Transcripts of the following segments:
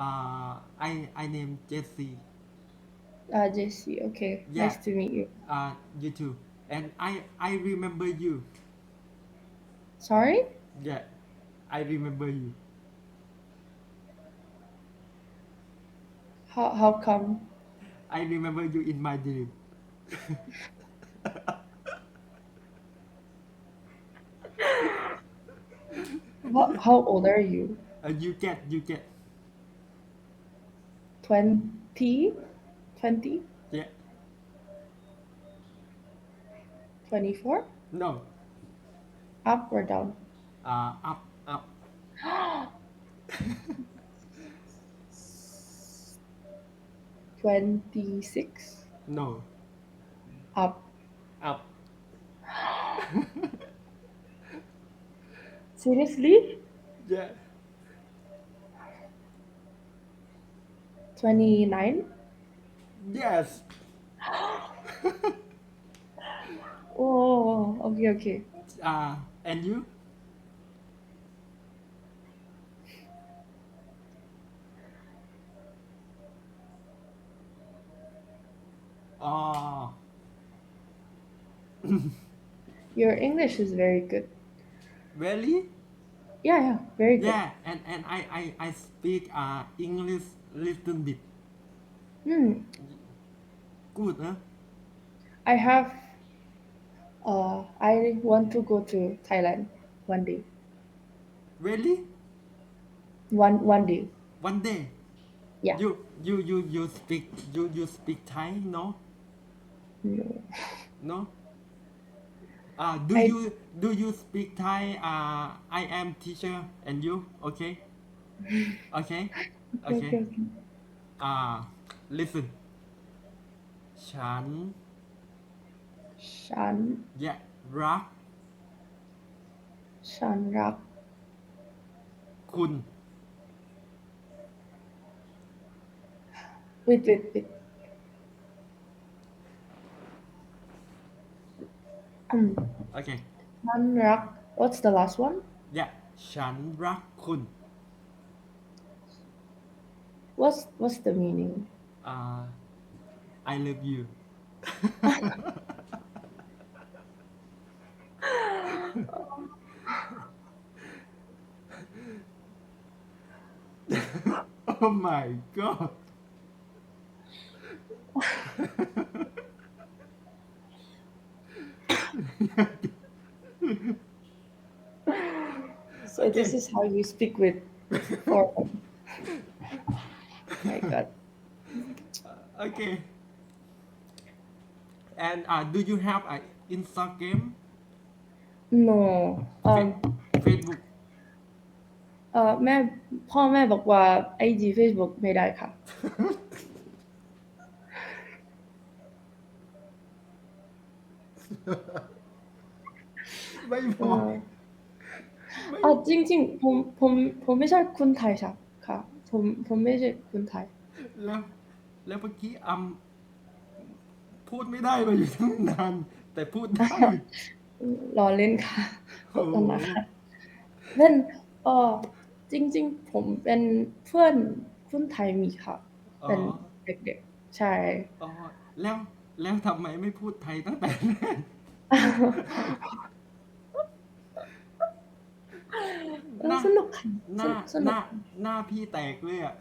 uh, I I name Jesse Uh, Jesse. Okay. Yeah. Nice to meet you. uh, you too and I I remember you Sorry? yeah I remember you How how come? I remember you in my dream How, how old are you? uh, you get you get 20? 20? yeah 24? no Up or down? uh, up up Twenty-six. no Up. up Seriously? yeah Twenty-nine? yes Oh, okay, okay. uh, and you oh Your English is very good. really Yeah, yeah, very good. yeah and and I I I speak uh English little bit Hmm. good huh I have. Uh, I want to go to Thailand one day. really One one day. one day Yeah. you you you you speak you you speak Thai no No. no uh do I- you do you speak Thai uh I am teacher and you okay okay Okay, okay okay, okay. uh listen ฉัน ฉันอยากรัก ฉันรัก คุณ wait wait wait um โอเค ฉันรัก what's the last one อยากฉันรักคุณ what's what's the meaning? อ่า I love you. Oh my god. So this is how you speak with foreign my god okay and uh, do you have a Instagram no um Facebook เอ่อแม่พ่อแม่บอกว่า IG Facebook ไม่ได้ค่ะ ไม่พเออออะจริง ๆ ผมผมผมไม่ใช่คนไทยค่ะค่ะ ผมผมไม่ใช่คนไทย แล้ว แล้วเมื่อกี้อำพูดไม่ได้มาอยู่ตั้งนาน แต่พูดได้ รอเล่นค่ะโอ้ขอบคุณนะคะเป็นเออจริง ๆ ผมเป็นเพื่อนคนไทยมีค่ะอ๋อเป็นเด็กๆ ใช่อ๋อแล้วแล้วทำไมไม่พูดไทยตั้งแต่แรก เออสนุกค่ะหน้าสนุหน้ากหน้าพี่แตกเลยอะ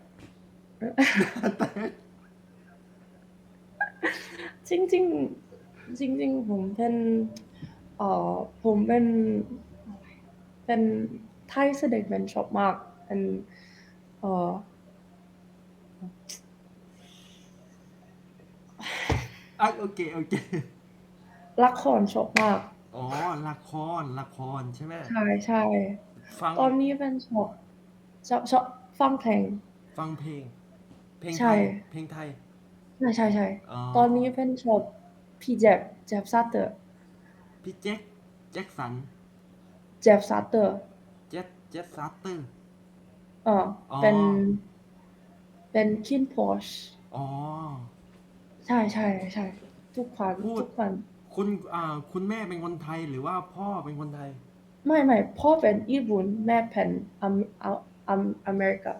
แตกจริงๆจริง ๆ ผมเป็นเอ่อผมเป็นเป็นไทยแสดงเป็นชอบมากเป็นเอ่ออะโอเคโอเคละครชอบมาก อ๋อละครละครใช่ไหม ใช่ใช่ ฟังตอนนี้เป็นชอบชอบชอบฟังเพลง ฟังเพลง เพลงใช่ไทยเพลงไทย ใช่ใช่ใช่อ๋อ ตอนนี้เป็นชอบพี่เจ็บเจ็บซัตเตอร์พี่แจ็คแจ็คสันเจ็บซัตเตอร์เจ็ดเจ็ดซัตเตอร์ เออออ เป็น เป็นคินพอชอ๋อ ใช่ใช่ใช่ทุกวันพูด ทุกวันคุณอ่าคุณแม่เป็นคนไทยหรือว่าพ่อเป็นคนไทย ไม่ไม่พ่อเป็นญี่ปุ่นแม่เป็นอเมออเมอเมริกา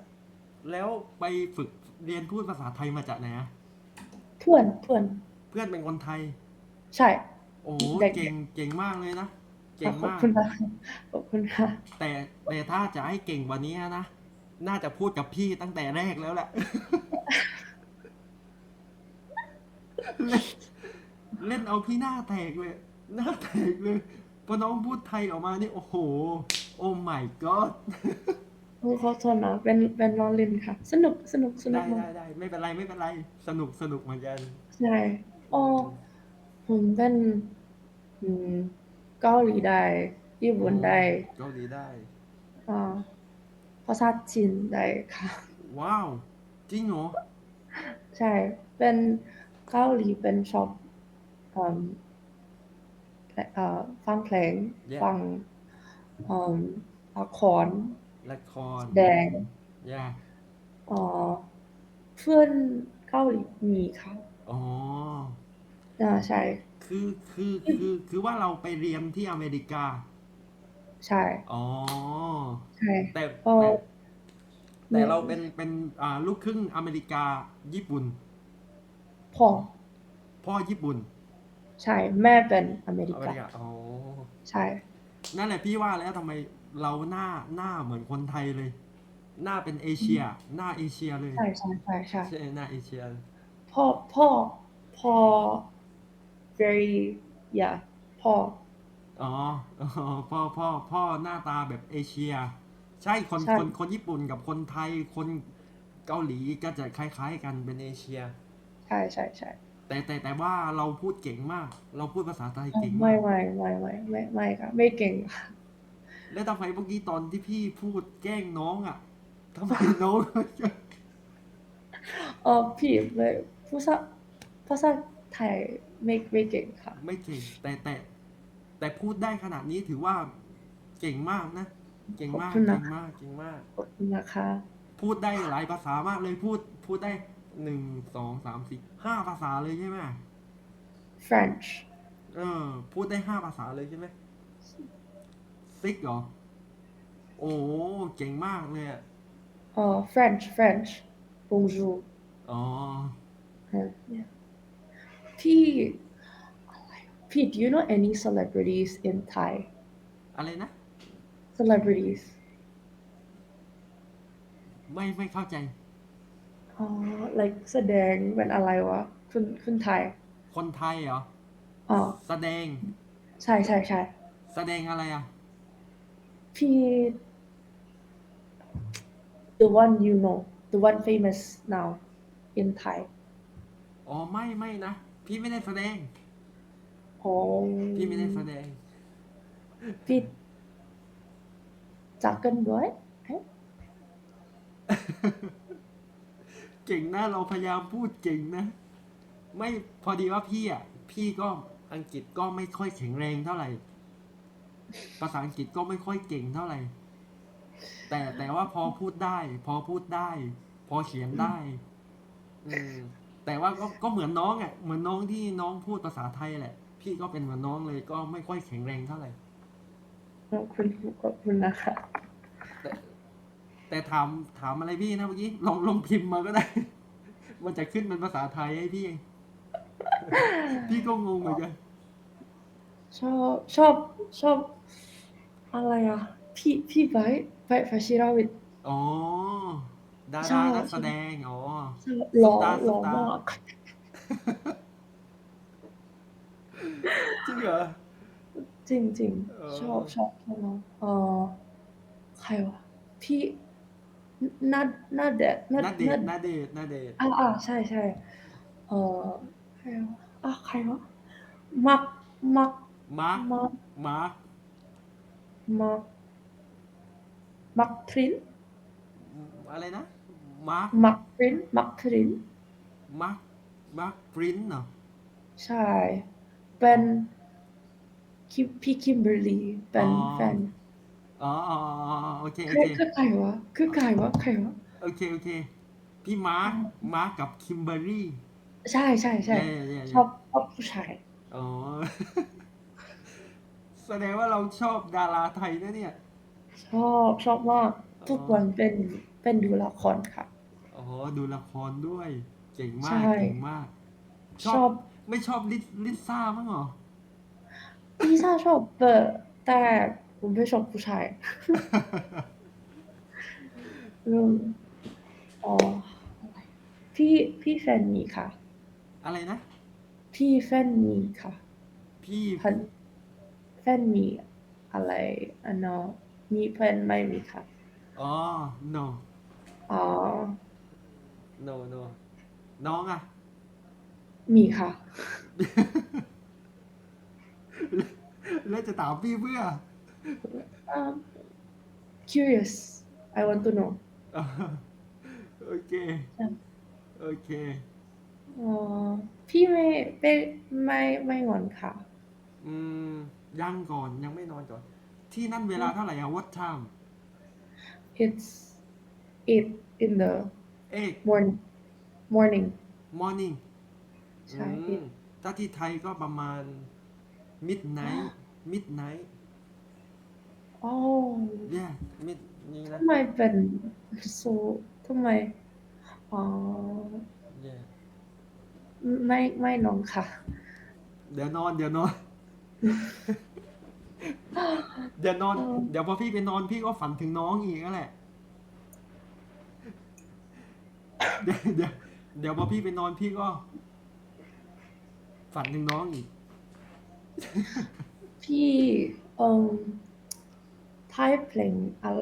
แล้วไปฝึกเรียนพูดภาษาไทยมาจากไหนอะเพื่อนเพื่อนเพื่อนเป็นคนไทย ใช่ โอ้เด็ก เก่งเก่งมากเลยนะเก่งขอบมาก คุณนะขอบคุณค่ะ แต่แต่ถ้าจะให้เก่งกว่านี้นะน่าจะพูดกับพี่ตั้งแต่แรกแล้วแหละ เล่นเล่นเอาพี่หน้าแตกเลย หน้าแตกเลย พอน้องพูดไทยออกมานี่โอ้โห โอ้ my god โอ้ขอโทษนะเป็นเป็นล้อเล่นค่ะ สนุกสนุกสนุได้กมาได้กได้ไม่เป็นไรไม่เป็นไร สนุกสนุกเหมือนกัน ใช่อ๋อผมเป็นอืมเกาหลีได้ญี่ปุ่นได้เกาหลีได้ อ่าภาษาจีนได้ค่ะ ว้าว จริงเหรอ ใช่ เป็นเกาหลีเป็นชอบอืมเอ่อ ฟังเพลง Yeah. ฟังอืมละครละครแดงย่าเอ่อเพื่อนเกาหลีมีค่ะอ๋ออ่าใช่ คือคือคือคือว่าเราไปเรียนที่อเมริกา ใช่ อ๋อ ใช่แต่เอ่แต่อแต่เราเป็นเป็นอ่าลูกครึ่งอเมริกาญี่ปุ่น พ่อ พ่อญี่ปุ่น ใช่แม่เป็นอเมริอเมการิกาอ๋อใช่ นั่นแหละพี่ว่าแล้วทำไมเราหน้าหน้าเหมือนคนไทยเลย หน้าเป็นเอเชีย หน้าเอเชียเลยใช่ใช่ใช่ใช่ ใช่หน้าเอเชีย พ่อพ่อพ่อ very yeah พ่อ อ๋ออ๋อพ่อพ่อพ่อหน้าตาแบบเอเชีย ใช่คนใช่ คนคนญี่ปุ่นกับคนไทยคนเกาหลีก็จะคล้าย ๆ กันเป็นเอเชีย ใช่ใช่ใช่ แต่แต่แต่ว่าเราพูดเก่งมาก เราพูดภาษาไทยเก่งไม่มากไม่ไม่ไม่ไม่ไม่ค่ะ ไม่เก่งค่ะแล้วทำไมเมื่อกี้ตอนที่พี่พูดแกล้งน้องอะทำไมน้อง เออพี่ไม่ภาษาภาษาไทยไม่ไม่เก่งค่ะ ไม่เก่ง แต่แต่ แต่พูดได้ขนาดนี้ถือว่าเก่งมากนะ เก่งมากขอบคุณนะเก่งมากเก่งมาก ขอบคุณนะคะ พูดได้หลายภาษามากเลยพูดพูดได้ หนึ่งสองสามสี่ห้าภาษาเลยใช่ไหม French เออ พูดได้ห้าภาษาเลยใช่ไหมซิกเหรอ โอ้เก่งมากเลยอะเอ่อ French French bonjour อ๋อเออ yeah พี่อะไรพี่ do you know any celebrities in Thai อะไรนะ celebrities ไม่ไม่เข้าใจ อ๋อ like แสดงเป็นอะไรวะคุณคุณไทย คนไทยเหรอ อ๋อ แสดง ใช่ใช่ใช่แสดงอะไรอะ พี่ the one you know the one famous now in Thai อ๋อไม่ไม่นะ พี่ไม่ได้แสดง อ๋อพี่ไม่ได้แสดง พี่จักกันด้วย เก่งนะ เราพยายามพูดเก่งนะ ไม่พอดีว่าพี่อะ พี่ก็อังกฤษก็ไม่ค่อยแข็งแรงเท่าไหร่ ภาษาอังกฤษก็ไม่ค่อยเก่งเท่าไหร่ แต่แต่ว่าพอพูดได้ พอพูดได้ พอเขียนได้อืมแต่ว่าก็ก็เหมือนน้องอะ เหมือนน้องที่น้องพูดภาษาไทยแหละ พี่ก็เป็นเหมือนน้องเลยก็ไม่ค่อยแข็งแรงเท่าไหร่ขอบคุณขอบคุณนะคะ แต่ถามถามอะไรพี่นะเมื่อกี้ลองลองพิมพ์มาก็ได้ มันจะขึ้นเป็นภาษาไทยให้พี่เองพี่ก็งงเหมือนกันชอบชอบชอบ อะไรอะ พี่พี่ไบร์ทไบร์ทพัชิรวิทย์อ๋อดาใช่ รานักแสดงอ๋อ หล่อสตาร์หล่อสตาร์มากจริงเหรอ จริงจริงเออ ชอบชอบชอบน้องเออใครวะพี่ นานาเดชน์นานาเดชนาน์นาเดชน์นาเดชน์อ่าอ่าใช่ใช่เออใครวะอะใครวะมักมักมาร์คมักมาร์คมักมักพรินอะไรนะมาร์คมักพรินมักพรินมาร์คมาร์คปรินเหรอใช่ เป็นคิมพี่คิมเบอร์รี่เป็นอ๋อแฟน อ๋ออ๋ออ๋อโอเคโอคือเค คือใครวะ คือใครวะ ใครวะ โอเค โอเค พี่มาร์ค มาร์คกับคิมเบอร์รี่ใช่ใช่ใช่ เย่เย่ชเย่อบชอบผู้ชาย อ๋อ แสดงว่าเราชอบดาราไทยนะเนี่ย ชอบชอบมาก อ๋อทุกวันเป็นเป็นดูละครค่ะ อ๋อ ดูละครด้วย เก่งมาใช่กเก่งมากชอบไม่ชอบลิซลิซ่ามั้งเหรอ ลิซ่าชอบเปิดแต่ ผมไม่ชอบผู้ชายเรื่องอ๋ออะไรพี่พี่แฟนมีค่ะ อะไรนะ พี่แฟนมีค่ะ พี่พันแฟนมีอะไรอันเนาะมีแฟนไม่มีค่ะ อ๋อ no อ๋อ no no น้องอะมีค่ะ แล้วจะถามพี่เพื่อ um, curious I want to know อ่าโอเคครับโอเค อ๋อพี่ไม่ไม่ไม่ไม่งอนค่ะ อืม ยังก่อนยังไม่นอนก่อน ที่นั่นเวลาเท่าไหร่อะ what time it's eight in the เอ๊ะ morning morning morning ใช่อืม ถ้าที่ไทยก็ประมาณ midnight midnight อ๋อ yeah mid นี่นะ ทำไมเป็นโซทำไม อ๋อ yeah ไม่ไม่นอนค่ะ เดี๋ยวนอน เดี๋ยวนอน เดี๋ยวนอนเออเดี๋ยวพอพี่ไปนอนพี่ก็ฝันถึงน้องอีกนั่นแหละ เดี๋ยวเดี๋ยวเดี๋ยวพอพี่ไปนอนพี่ก็ ฝันถึงน้องอีก พี่เอ่อ ไทยเพลงอะไร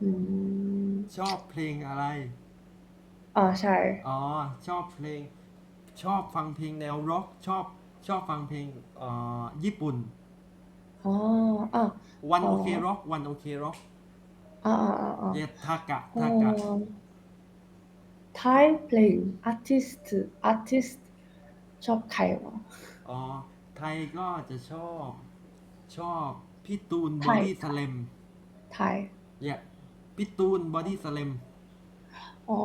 อืมชอบเพลงอะไร อ๋อใช่ อ๋อ ชอบเพลง ชอบฟังเพลงแนวร็อก ชอบ ชอบฟังเพลงเอ่อญี่ปุ่น อ๋ออะวันอ๋อ โอเคร็อก วันโอเคร็อกอ่าอ่าอ่าอ่าเยทากะอ๋อทากะไทยเพลงอาร์ติสต์อาร์ติสต์ชอบใครวะอ๋อ ไทยก็จะชอบ ชอบ พี่ตูนบไทอยดี้สเลมไทยเนี่ยพี่ตูนบอดี้สเลมอ๋อ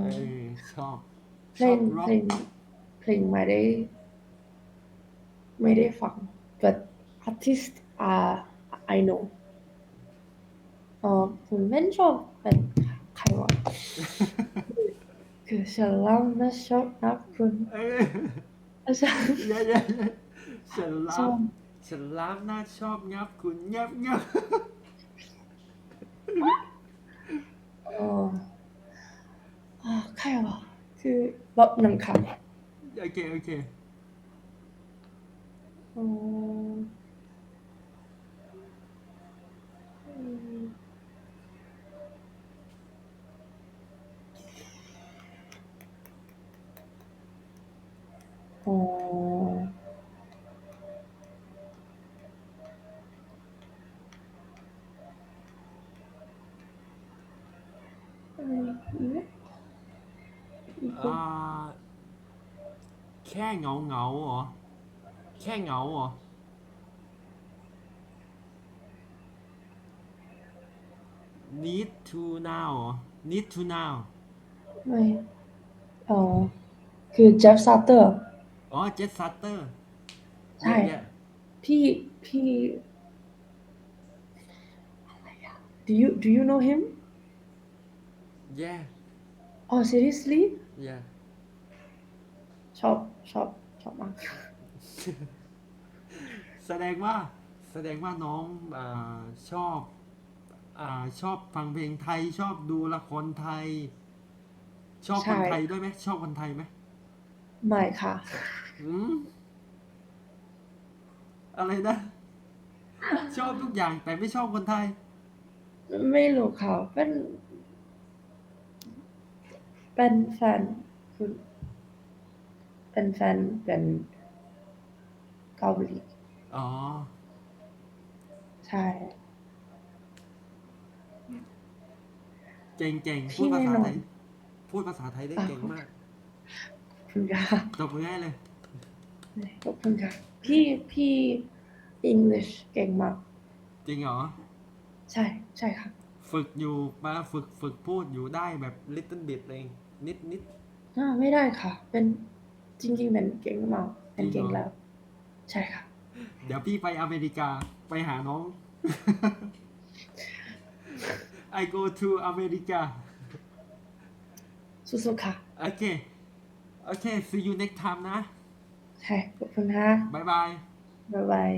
เออชอบเพชลอบงร็อเพกลงเพลงไม่ได้ไม่ได้ฟัง but artist are I know เออผมไม่ชอบเป็นใครวะคือฉันเล่านะชอบนับคุณเอออาจารย์เย้เย้เย้ฉันชรัอบบ ฉันรับน่าชอบงับคุณงับงับเอออ่าใครวะคือแบบหนึ่งค่ะโอเคโอเคอ๋ออื อ๋ออืมอืมอีกคนอ่าแค่เหงาเหงาๆเหรอ แค่เหงาเหรอ need to now เหรอ need to now ไม่อ๋อคือเจฟซัตเตอร์ อ๋อ jet setter ใช่เนี่ยพี่พี่อะไรอะ do you do you know him yeah oh seriously yeah ชอบชอบชอบมากแสดงว่าแสดงว่าน้องอาชอบอาชอบฟังเพลงไทย ชอบดูละครไทย ชอบคนใช่ไทยด้วยไหมชอบคนไทยไหมไม่ค่ะอืมอะไรนะ ชอบทุกอย่างแต่ไม่ชอบคนไทย ไม่รู้ค่ะเป็นเป็นแฟนคุณเป็นแฟนเป็นเกาหลีอ๋อ ใช่เก่งเก่งพี่พูดภาษาไม่นอนไทย พูดภาษาไทยได้เก่งมากขอบคุณค่ะตบมือให้เลยขอบคุณค่ะพี่พี่ English เก่งมาก จริงเหรอ ใช่ ใช่ค่ะ ฝึกอยู่มาฝึกฝึกพูดอยู่ได้แบบ little bit เองนิดนิดอ่าไม่ได้ค่ะ เป็นจริง ๆ เป็นเก่งมากเป็นเก่งจริงเหรอแล้ว ใช่ค่ะ เดี๋ยวพี่ไปอเมริกาไปหาน้อง I go to อเมริกาสู้ๆค่ะ โอเค โอเค see you next time นะ ใช่ ขอบคุณค่ะ บ๊ายบาย บ๊ายบาย